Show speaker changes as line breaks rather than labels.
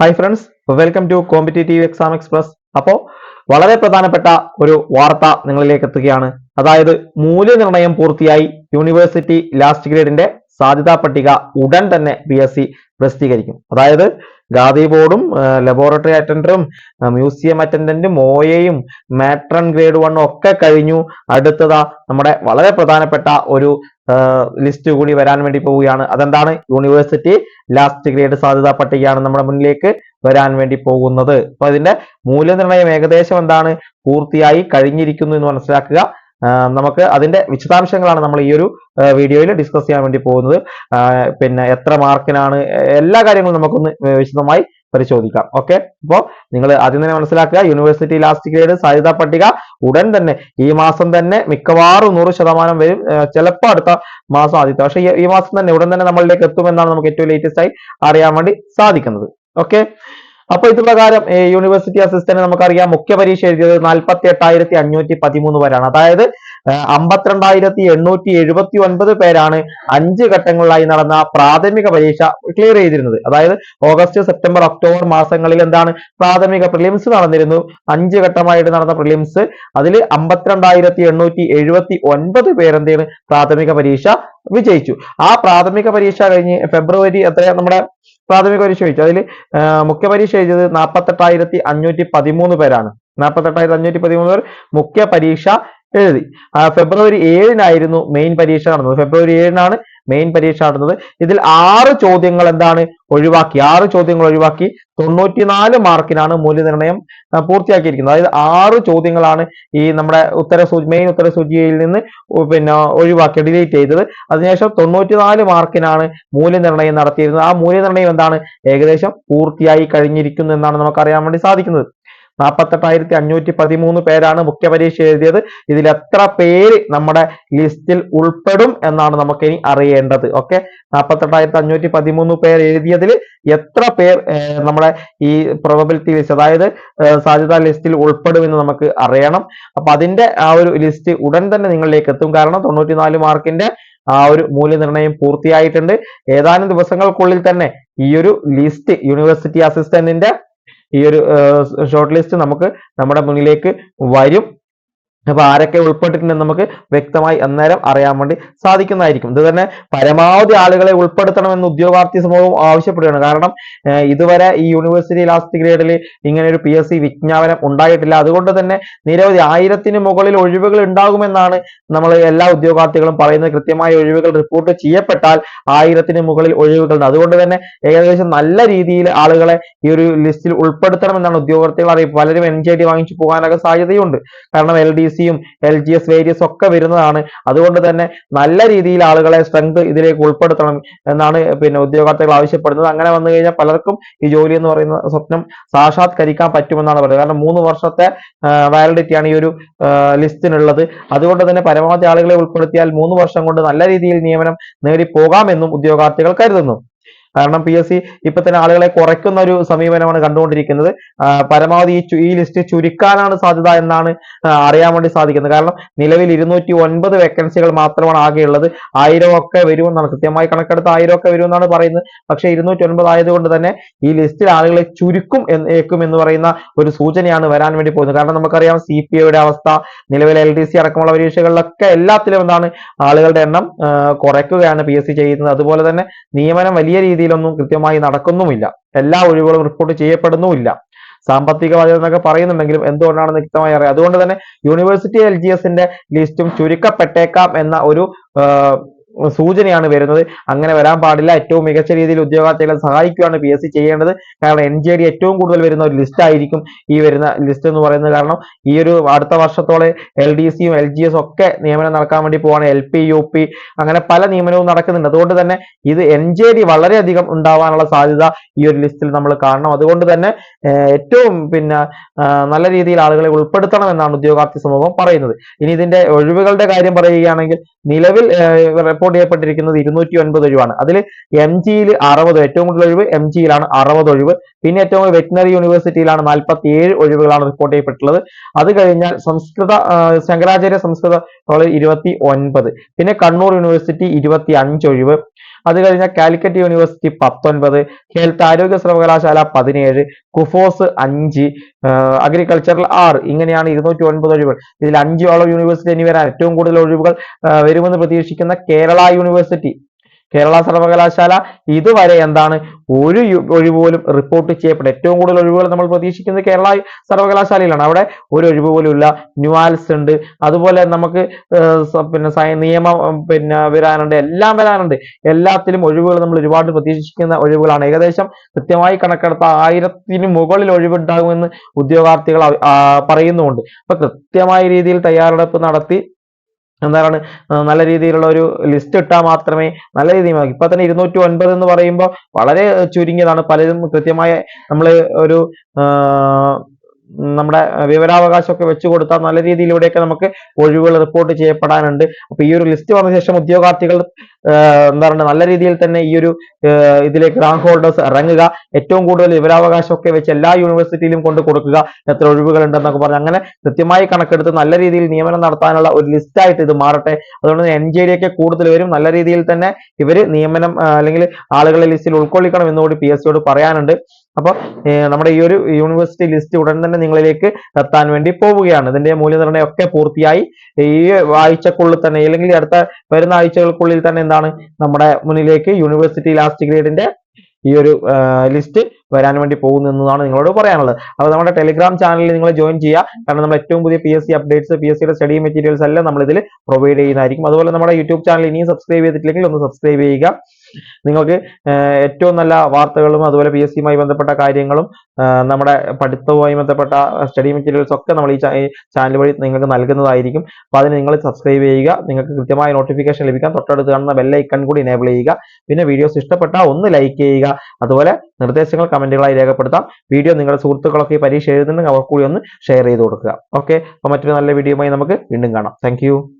Hi friends welcome to competitive exam express അപ്പോൾ വളരെ പ്രധാനപ്പെട്ട ഒരു വാർത്ത നിങ്ങളിലേക്ക് എത്തുകയാണ്. അതായത് മൂല്യനിർണയം പൂർത്തിയായി യൂണിവേഴ്സിറ്റി ലാസ്റ്റ് ഗ്രേഡിന്റെ സാധ്യതാ പട്ടിക ഉടൻ തന്നെ പി എസ് സി പ്രസിദ്ധീകരിക്കും. അതായത് ഗാദി ബോർഡും ലബോറട്ടറി അറ്റൻഡറും മ്യൂസിയം അറ്റൻഡന്റും മോയയും മാട്രൺ ഗ്രേഡ് വണ്ണും ഒക്കെ കഴിഞ്ഞു. അടുത്തതാ നമ്മുടെ വളരെ പ്രധാനപ്പെട്ട ഒരു ലിസ്റ്റ് കൂടി വരാൻ വേണ്ടി പോവുകയാണ്. അതെന്താണ്? യൂണിവേഴ്സിറ്റി ലാസ്റ്റ് ഗ്രേഡ് സാധ്യതാ പട്ടികയാണ് നമ്മുടെ മുന്നിലേക്ക് വരാൻ വേണ്ടി പോകുന്നത്. അപ്പൊ അതിന്റെ മൂല്യനിർണയം ഏകദേശം എന്താണ്? പൂർത്തിയായി കഴിഞ്ഞിരിക്കുന്നു എന്ന് മനസ്സിലാക്കുക. നമുക്ക് അതിന്റെ വിശദാംശങ്ങളാണ് നമ്മൾ ഈ ഒരു വീഡിയോയിൽ ഡിസ്കസ് ചെയ്യാൻ വേണ്ടി പോകുന്നത്. പിന്നെ എത്ര മാർക്കിനാണ് എല്ലാ കാര്യങ്ങളും നമുക്കൊന്ന് വിശദമായി പരിശോധിക്കാം. ഓക്കെ? അപ്പോൾ നിങ്ങൾ ആദ്യം തന്നെ മനസ്സിലാക്കുക യൂണിവേഴ്സിറ്റി ലാസ്റ്റ് ഗ്രേഡ് സാധ്യതാ പട്ടിക ഉടൻ തന്നെ ഈ മാസം തന്നെ മിക്കവാറും നൂറ് ശതമാനം വരും. ചിലപ്പോൾ അടുത്ത മാസം ആദ്യത്തെ പക്ഷേ ഈ- മാസം തന്നെ ഉടൻ തന്നെ നമ്മളിലേക്ക് എത്തുമെന്നാണ് നമുക്ക് ഏറ്റവും ലേറ്റസ്റ്റ് ആയി അറിയാൻ വേണ്ടി സാധിക്കുന്നത്. ഓക്കെ? അപ്പൊ ഇത് പ്രകാരം യൂണിവേഴ്സിറ്റി അസിസ്റ്റന്റ് നമുക്കറിയാം. മുഖ്യ പരീക്ഷ എഴുതിയത് നാൽപ്പത്തി എട്ടായിരത്തി അഞ്ഞൂറ്റി പതിമൂന്ന് പേരാണ്. അതായത് അമ്പത്തിരണ്ടായിരത്തി എണ്ണൂറ്റി എഴുപത്തി ഒൻപത് പേരാണ് അഞ്ച് ഘട്ടങ്ങളിലായി നടന്ന പ്രാഥമിക പരീക്ഷ ക്ലിയർ ചെയ്തിരുന്നത്. അതായത് ഓഗസ്റ്റ് സെപ്റ്റംബർ ഒക്ടോബർ മാസങ്ങളിൽ എന്താണ് പ്രാഥമിക പ്രിലിംസ് നടന്നിരുന്നു. അഞ്ച് ഘട്ടമായിട്ട് നടന്ന പ്രിലിംസ് അതിൽ അമ്പത്തിരണ്ടായിരത്തി എണ്ണൂറ്റി എഴുപത്തി ഒൻപത് പേരെന്താണ് പ്രാഥമിക പരീക്ഷ വിജയിച്ചു. ആ പ്രാഥമിക പരീക്ഷ കഴിഞ്ഞ് ഫെബ്രുവരി എത്രയാ നമ്മുടെ പ്രാഥമിക പരീക്ഷ ചോദിച്ചു. അതിൽ മുഖ്യ പരീക്ഷ എഴുതിയത് നാൽപ്പത്തെട്ടായിരത്തി അഞ്ഞൂറ്റി പതിമൂന്ന് പേരാണ്. നാൽപ്പത്തെട്ടായിരത്തി അഞ്ഞൂറ്റി പതിമൂന്ന് പേർ മുഖ്യ പരീക്ഷ എഴുതി. ഫെബ്രുവരി ഏഴിനായിരുന്നു മെയിൻ പരീക്ഷ നടന്നത്. ഫെബ്രുവരി ഏഴിനാണ് മെയിൻ പരീക്ഷ നടന്നത്. ഇതിൽ ആറ് ചോദ്യങ്ങൾ എന്താണ് ഒഴിവാക്കി? ആറ് ചോദ്യങ്ങൾ ഒഴിവാക്കി. തൊണ്ണൂറ്റിനാല് മാർക്കിനാണ് മൂല്യനിർണയം പൂർത്തിയാക്കിയിരിക്കുന്നത്. അതായത് ആറ് ചോദ്യങ്ങളാണ് ഈ നമ്മുടെ ഉത്തര സൂചി മെയിൻ ഉത്തര സൂചിയിൽ നിന്ന് പിന്നെ ഒഴിവാക്കി ഡിലീറ്റ് ചെയ്തത്. അതിനുശേഷം തൊണ്ണൂറ്റിനാല് മാർക്കിനാണ് മൂല്യനിർണയം നടത്തിയിരുന്നത്. ആ മൂല്യനിർണയം എന്താണ്? ഏകദേശം പൂർത്തിയായി കഴിഞ്ഞിരിക്കുന്നു എന്നാണ് നമുക്ക് അറിയാൻ വേണ്ടി സാധിക്കുന്നത്. നാൽപ്പത്തെട്ടായിരത്തി അഞ്ഞൂറ്റി പതിമൂന്ന് പേരാണ് മുഖ്യ പരീക്ഷ എഴുതിയത്. ഇതിൽ എത്ര പേര് നമ്മുടെ ലിസ്റ്റിൽ ഉൾപ്പെടും എന്നാണ് നമുക്ക് ഇനി അറിയേണ്ടത്. ഓക്കെ? നാൽപ്പത്തെട്ടായിരത്തി അഞ്ഞൂറ്റി പതിമൂന്ന് പേർ എഴുതിയതിൽ എത്ര പേർ നമ്മുടെ ഈ പ്രോബിലിറ്റി ലിസ്റ്റ് അതായത് സാധ്യതാ ലിസ്റ്റിൽ ഉൾപ്പെടുമെന്ന് നമുക്ക് അറിയണം. അപ്പൊ അതിന്റെ ആ ഒരു ലിസ്റ്റ് ഉടൻ തന്നെ നിങ്ങളിലേക്ക് എത്തും. കാരണം തൊണ്ണൂറ്റിനാല് മാർക്കിന്റെ ആ ഒരു മൂല്യനിർണയം പൂർത്തിയായിട്ടുണ്ട്. ഏതാനും ദിവസങ്ങൾക്കുള്ളിൽ തന്നെ ഈ ഒരു ലിസ്റ്റ് യൂണിവേഴ്സിറ്റി അസിസ്റ്റന്റിന്റെ ഈ ഒരു ഷോർട്ട് ലിസ്റ്റ് നമുക്ക് നമ്മുടെ മുന്നിലേക്ക് വരും. അപ്പൊ ആരൊക്കെ ഉൾപ്പെട്ടിട്ടുണ്ടെന്ന് നമുക്ക് വ്യക്തമായി അന്നേരം അറിയാൻ വേണ്ടി സാധിക്കുന്നതായിരിക്കും. ഇത് തന്നെ പരമാവധി ആളുകളെ ഉൾപ്പെടുത്തണമെന്ന് ഉദ്യോഗാർത്ഥി സമൂഹം ആവശ്യപ്പെടുകയാണ്. കാരണം ഇതുവരെ ഈ യൂണിവേഴ്സിറ്റി ലാസ്റ്റ് ഗ്രേഡിൽ ഇങ്ങനെ ഒരു പി സി വിജ്ഞാപനം ഉണ്ടായിട്ടില്ല. അതുകൊണ്ട് തന്നെ നിരവധി ആയിരത്തിന് മുകളിൽ ഒഴിവുകൾ ഉണ്ടാകുമെന്നാണ് നമ്മൾ എല്ലാ ഉദ്യോഗാർത്ഥികളും പറയുന്നത്. കൃത്യമായ ഒഴിവുകൾ റിപ്പോർട്ട് ചെയ്യപ്പെട്ടാൽ ആയിരത്തിന് മുകളിൽ ഒഴിവുകൾ ഉണ്ട്. അതുകൊണ്ട് തന്നെ ഏകദേശം നല്ല രീതിയിൽ ആളുകളെ ഈ ഒരു ലിസ്റ്റിൽ ഉൾപ്പെടുത്തണമെന്നാണ് ഉദ്യോഗാർത്ഥികൾ അറിയിപ്പ്. പലരും എൻ ജെ ഡി വാങ്ങിച്ചു പോകാനൊക്കെ സാധ്യതയുണ്ട്. കാരണം എൽ ഡി സിയും എൽ ജി എസ് വേരിയസ് ഒക്കെ വരുന്നതാണ്. അതുകൊണ്ട് തന്നെ നല്ല രീതിയിൽ ആളുകളെ സ്ട്രെങ്ത് ഇതിലേക്ക് ഉൾപ്പെടുത്തണം എന്നാണ് പിന്നെ ഉദ്യോഗാർത്ഥികൾ ആവശ്യപ്പെടുന്നത്. അങ്ങനെ വന്നു കഴിഞ്ഞാൽ പലർക്കും ഈ ജോലി എന്ന് പറയുന്ന സ്വപ്നം സാക്ഷാത്കരിക്കാൻ പറ്റുമെന്നാണ് പറയുന്നത്. കാരണം മൂന്ന് വർഷത്തെ വാലിഡിറ്റിയാണ് ഈ ഒരു ലിസ്റ്റിനുള്ളത് അതുകൊണ്ട് തന്നെ പരമാവധി ആളുകളെ ഉൾപ്പെടുത്തിയാൽ മൂന്ന് വർഷം കൊണ്ട് നല്ല രീതിയിൽ നിയമനം നേടി പോകാമെന്നും ഉദ്യോഗാർത്ഥികൾ കരുതുന്നു. കാരണം പി എസ് സി ഇപ്പൊ തന്നെ ആളുകളെ കുറയ്ക്കുന്ന ഒരു സമീപനമാണ് കണ്ടുകൊണ്ടിരിക്കുന്നത്. പരമാവധി ഈ ലിസ്റ്റ് ചുരുക്കാനാണ് സാധ്യത എന്നാണ് അറിയാൻ വേണ്ടി സാധിക്കുന്നത്. കാരണം നിലവിൽ ഇരുന്നൂറ്റി ഒൻപത് വേക്കൻസികൾ മാത്രമാണ് ആകെയുള്ളത്. ആയിരം ഒക്കെ വരുമെന്നാണ് കൃത്യമായി കണക്കെടുത്ത് ആയിരം ഒക്കെ വരുമെന്നാണ് പറയുന്നത്. പക്ഷെ ഇരുന്നൂറ്റി ഒൻപത് ആയതുകൊണ്ട് തന്നെ ഈ ലിസ്റ്റിൽ ആളുകളെ ചുരുക്കും എന്നേക്കും എന്ന് പറയുന്ന ഒരു സൂചനയാണ് വരാൻ വേണ്ടി പോകുന്നത്. കാരണം നമുക്കറിയാം സി പി ഐയുടെ അവസ്ഥ നിലവിലെ എൽ ഡി സി അടക്കമുള്ള പരീക്ഷകളിലൊക്കെ എല്ലാത്തിലും എന്താണ് ആളുകളുടെ എണ്ണം കുറയ്ക്കുകയാണ് പി എസ് സി ചെയ്യുന്നത്. അതുപോലെ തന്നെ നിയമനം വലിയ രീതിയിലൊന്നും കൃത്യമായി നടക്കുന്നുമില്ല. എല്ലാ ഒഴിവുകളും റിപ്പോർട്ട് ചെയ്യപ്പെടുന്നുമില്ല. സാമ്പത്തിക ബാധ്യത എന്നൊക്കെ പറയുന്നുണ്ടെങ്കിലും എന്തുകൊണ്ടാണെന്ന് വ്യക്തമായി അറിയാം. അതുകൊണ്ട് തന്നെ യൂണിവേഴ്സിറ്റി എൽ ലിസ്റ്റും ചുരുക്കപ്പെട്ടേക്കാം എന്ന ഒരു സൂചനയാണ് വരുന്നത്. അങ്ങനെ വരാൻ പാടില്ല. ഏറ്റവും മികച്ച രീതിയിൽ ഉദ്യോഗാർത്ഥികളെ സഹായിക്കുകയാണ് പി എസ് സി ചെയ്യേണ്ടത്. കാരണം എൻ ജെ ഡി ഏറ്റവും കൂടുതൽ വരുന്ന ഒരു ലിസ്റ്റ് ആയിരിക്കും ഈ വരുന്ന ലിസ്റ്റ് എന്ന് പറയുന്നത്. കാരണം ഈ ഒരു അടുത്ത വർഷത്തോടെ എൽ ഡി സിയും എൽ ജി എസും ഒക്കെ നിയമനം നടക്കാൻ വേണ്ടി പോവാണ്. എൽ പി യു പി അങ്ങനെ പല നിയമനവും നടക്കുന്നുണ്ട്. അതുകൊണ്ട് തന്നെ ഇത് എൻ ജെ ഡി വളരെയധികം ഉണ്ടാവാനുള്ള സാധ്യത ഈ ഒരു ലിസ്റ്റിൽ നമ്മൾ കാണണം. അതുകൊണ്ട് തന്നെ ഏറ്റവും പിന്നെ നല്ല രീതിയിൽ ആളുകളെ ഉൾപ്പെടുത്തണം എന്നാണ് ഉദ്യോഗാർത്ഥി സമൂഹം പറയുന്നത്. ഇനി ഇതിന്റെ ഒഴിവുകളുടെ കാര്യം പറയുകയാണെങ്കിൽ നിലവിൽ റിപ്പോർട്ട് ചെയ്യപ്പെട്ടിരിക്കുന്നത് ഇരുന്നൂറ്റി ഒൻപത് ഒഴിവാണ്. അതിൽ എം ജിയിൽ അറുപത് ഏറ്റവും കൂടുതൽ ഒഴിവ് എം ജിയിലാണ് അറുപത് ഒഴിവ്. പിന്നെ ഏറ്റവും കൂടുതൽ വെറ്റിനറി യൂണിവേഴ്സിറ്റിയിലാണ് നാൽപ്പത്തി ഏഴ് ഒഴിവുകളാണ് റിപ്പോർട്ട് ചെയ്യപ്പെട്ടുള്ളത് അത് കഴിഞ്ഞാൽ സംസ്കൃത ശങ്കരാചാര്യ സംസ്കൃത കോളേജ് ഇരുപത്തി ഒൻപത് പിന്നെ കണ്ണൂർ യൂണിവേഴ്സിറ്റി ഇരുപത്തി അഞ്ച് ഒഴിവ്. അത് കഴിഞ്ഞാൽ കാലിക്കറ്റ് യൂണിവേഴ്സിറ്റി പത്തൊൻപത് ഹെൽത്ത് ആരോഗ്യ സർവകലാശാല പതിനേഴ് കുഫോസ് അഞ്ച് അഗ്രികൾച്ചറൽ ആറ്. ഇങ്ങനെയാണ് ഇരുന്നൂറ്റി ഒൻപത് ഒഴിവുകൾ. ഇതിൽ അഞ്ചോളം യൂണിവേഴ്സിറ്റി ഇനി വരാൻ ഏറ്റവും കൂടുതൽ ഒഴിവുകൾ വരുമെന്ന് പ്രതീക്ഷിക്കുന്ന കേരള യൂണിവേഴ്സിറ്റി. കേരള സർവകലാശാല ഇതുവരെ എന്താണ് ഒരു യു- ഒഴിവ് പോലും റിപ്പോർട്ട് ചെയ്യപ്പെട്ട ഏറ്റവും കൂടുതൽ ഒഴിവുകൾ നമ്മൾ പ്രതീക്ഷിക്കുന്നത് കേരള സർവകലാശാലയിലാണ്. അവിടെ ഒരു ഒഴിവ് പോലും ഇല്ല. ന്യൂആൽസ് ഉണ്ട്. അതുപോലെ നമുക്ക് പിന്നെ നിയമ പിന്നെ വരാനുണ്ട്. എല്ലാം വരാനുണ്ട്. എല്ലാത്തിലും ഒഴിവുകൾ നമ്മൾ ഒരുപാട് പ്രതീക്ഷിക്കുന്ന ഒഴിവുകളാണ്. ഏകദേശം കൃത്യമായി കണക്കെടുത്ത ആയിരത്തിന് മുകളിൽ ഒഴിവുണ്ടാകുമെന്ന് ഉദ്യോഗാർത്ഥികൾ പറയുന്നുമുണ്ട്. അപ്പൊ കൃത്യമായ രീതിയിൽ തയ്യാറെടുപ്പ് നടത്തി എന്താണ് നല്ല രീതിയിലുള്ള ഒരു ലിസ്റ്റ് ഇട്ടാൽ മാത്രമേ നല്ല രീതിയിൽ. ഇപ്പൊ തന്നെ ഇരുന്നൂറ്റി ഒൻപത് എന്ന് പറയുമ്പോൾ വളരെ ചുരുങ്ങിയതാണ് പലരും കൃത്യമായ നമ്മൾ ഒരു നമ്മുടെ വിവരാവകാശമൊക്കെ വെച്ചു കൊടുത്താൽ നല്ല രീതിയിൽ ഇവിടെയൊക്കെ നമുക്ക് ഒഴിവുകൾ റിപ്പോർട്ട് ചെയ്യപ്പെടാനുണ്ട്. അപ്പൊ ഈ ഒരു ലിസ്റ്റ് വന്ന ശേഷം ഉദ്യോഗാർത്ഥികൾ എന്താ പറയുക നല്ല രീതിയിൽ തന്നെ ഈ ഒരു ഇതിലേക്ക് റാങ്ക് ഹോൾഡേഴ്സ് ഇറങ്ങുക. ഏറ്റവും കൂടുതൽ വിവരാവകാശമൊക്കെ വെച്ച് എല്ലാ യൂണിവേഴ്സിറ്റിയിലും കൊണ്ട് കൊടുക്കുക. എത്ര ഒഴിവുകൾ ഉണ്ടെന്നൊക്കെ പറഞ്ഞ് അങ്ങനെ കൃത്യമായി കണക്കെടുത്ത് നല്ല രീതിയിൽ നിയമനം നടത്താനുള്ള ഒരു ലിസ്റ്റായിട്ട് ഇത് മാറട്ടെ. അതുകൊണ്ട് എൻ ജെ ഡി ഒക്കെ കൂടുതൽ വരും നല്ല രീതിയിൽ തന്നെ ഇവർ നിയമനം അല്ലെങ്കിൽ ആളുകളെ ലിസ്റ്റിൽ ഉൾക്കൊള്ളിക്കണം എന്നുകൂടി പി എസ് സിയോട് പറയാനുണ്ട്. അപ്പൊ നമ്മുടെ ഈ ഒരു യൂണിവേഴ്സിറ്റി ലിസ്റ്റ് ഉടൻ തന്നെ നിങ്ങളിലേക്ക് എത്താൻ വേണ്ടി പോവുകയാണ്. ഇതിന്റെ മൂല്യനിർണയം ഒക്കെ പൂർത്തിയായി. ഈ ആഴ്ചക്കുള്ളിൽ തന്നെ അല്ലെങ്കിൽ അടുത്ത വരുന്ന ആഴ്ചകൾക്കുള്ളിൽ തന്നെ എന്താണ് നമ്മുടെ മുന്നിലേക്ക് യൂണിവേഴ്സിറ്റി ലാസ്റ്റ് ഗ്രേഡിന്റെ ഈ ഒരു ലിസ്റ്റ് വരാൻ വേണ്ടി പോകുന്നു എന്നതാണ് നിങ്ങളോട് പറയാനുള്ളത്. അപ്പോൾ നമ്മുടെ ടെലിഗ്രാം ചാനലിൽ നിങ്ങൾ ജോയിൻ ചെയ്യുക. കാരണം നമ്മൾ ഏറ്റവും പുതിയ P S C updates P S സിയുടെ സ്റ്റഡി മെറ്റീരിയൽസ് എല്ലാം നമ്മൾ ഇതിൽ പ്രൊവൈഡ് ചെയ്യുന്നതായിരിക്കും. അതുപോലെ നമ്മുടെ യൂട്യൂബ് ചാനൽ ഇനിയും സബ്സ്ക്രൈബ് ചെയ്തിട്ടില്ലെങ്കിൽ ഒന്ന് സബ്സ്ക്രൈബ് ചെയ്യുക. നിങ്ങൾക്ക് ഏറ്റവും നല്ല വാർത്തകളും അതുപോലെ പി എസ് സിയുമായി ബന്ധപ്പെട്ട കാര്യങ്ങളും നമ്മുടെ പഠിത്തവുമായി ബന്ധപ്പെട്ട സ്റ്റഡി മെറ്റീരിയൽസ് ഒക്കെ നമ്മൾ ഈ ചാനൽ വഴി നിങ്ങൾക്ക് നൽകുന്നതായിരിക്കും. അപ്പോൾ അതിന് നിങ്ങൾ സബ്സ്ക്രൈബ് ചെയ്യുക. നിങ്ങൾക്ക് കൃത്യമായ നോട്ടിഫിക്കേഷൻ ലഭിക്കാൻ തൊട്ടടുത്ത് കാണുന്ന ബെൽ ഐക്കൺ കൂടി എനേബിൾ ചെയ്യുക. പിന്നെ വീഡിയോസ് ഇഷ്ടപ്പെട്ടാൽ ഒന്ന് ലൈക്ക് ചെയ്യുക. അതുപോലെ നിർദ്ദേശങ്ങൾ കമന്റുകളായി രേഖപ്പെടുത്താം. വീഡിയോ നിങ്ങളുടെ സുഹൃത്തുക്കളൊക്കെ പരീക്ഷ എഴുതുന്നുണ്ടെങ്കിൽ അവർക്കൂടി ഒന്ന് ഷെയർ ചെയ്ത് കൊടുക്കുക. ഓക്കെ അപ്പോൾ മറ്റൊരു നല്ല വീഡിയോയുമായി നമുക്ക് വീണ്ടും കാണാം. താങ്ക്